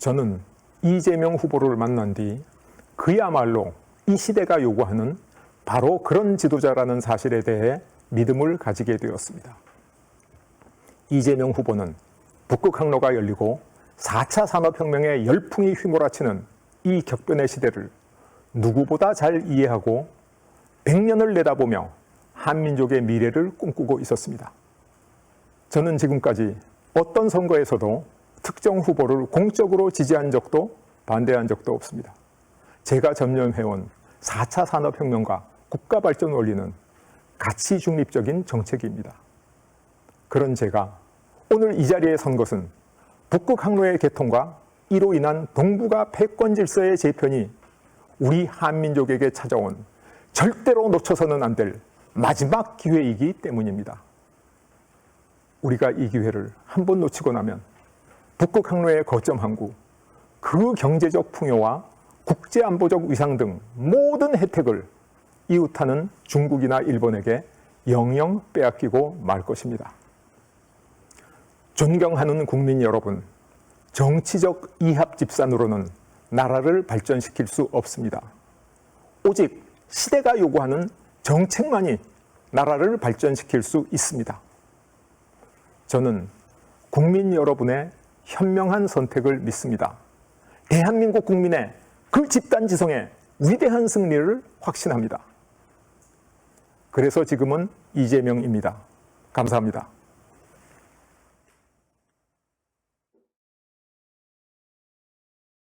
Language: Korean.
저는 이재명 후보를 만난 뒤 그야말로 이 시대가 요구하는 바로 그런 지도자라는 사실에 대해 믿음을 가지게 되었습니다. 이재명 후보는 북극 항로가 열리고 4차 산업혁명의 열풍이 휘몰아치는 이 격변의 시대를 누구보다 잘 이해하고 100년을 내다보며 한민족의 미래를 꿈꾸고 있었습니다. 저는 지금까지 어떤 선거에서도 특정 후보를 공적으로 지지한 적도 반대한 적도 없습니다. 제가 전념해온 4차 산업혁명과 국가 발전 원리는 가치 중립적인 정책입니다. 그런 제가 오늘 이 자리에 선 것은 북극 항로의 개통과 이로 인한 동북아 패권 질서의 재편이 우리 한민족에게 찾아온 절대로 놓쳐서는 안 될 마지막 기회이기 때문입니다. 우리가 이 기회를 한 번 놓치고 나면 북극 항로의 거점 항구, 그 경제적 풍요와 국제 안보적 위상 등 모든 혜택을 이웃하는 중국이나 일본에게 영영 빼앗기고 말 것입니다. 존경하는 국민 여러분, 정치적 이합 집산으로는 나라를 발전시킬 수 없습니다. 오직 시대가 요구하는 정책만이 나라를 발전시킬 수 있습니다. 저는 국민 여러분의 현명한 선택을 믿습니다. 대한민국 국민의 그 집단 지성의 위대한 승리를 확신합니다. 그래서 지금은 이재명입니다. 감사합니다.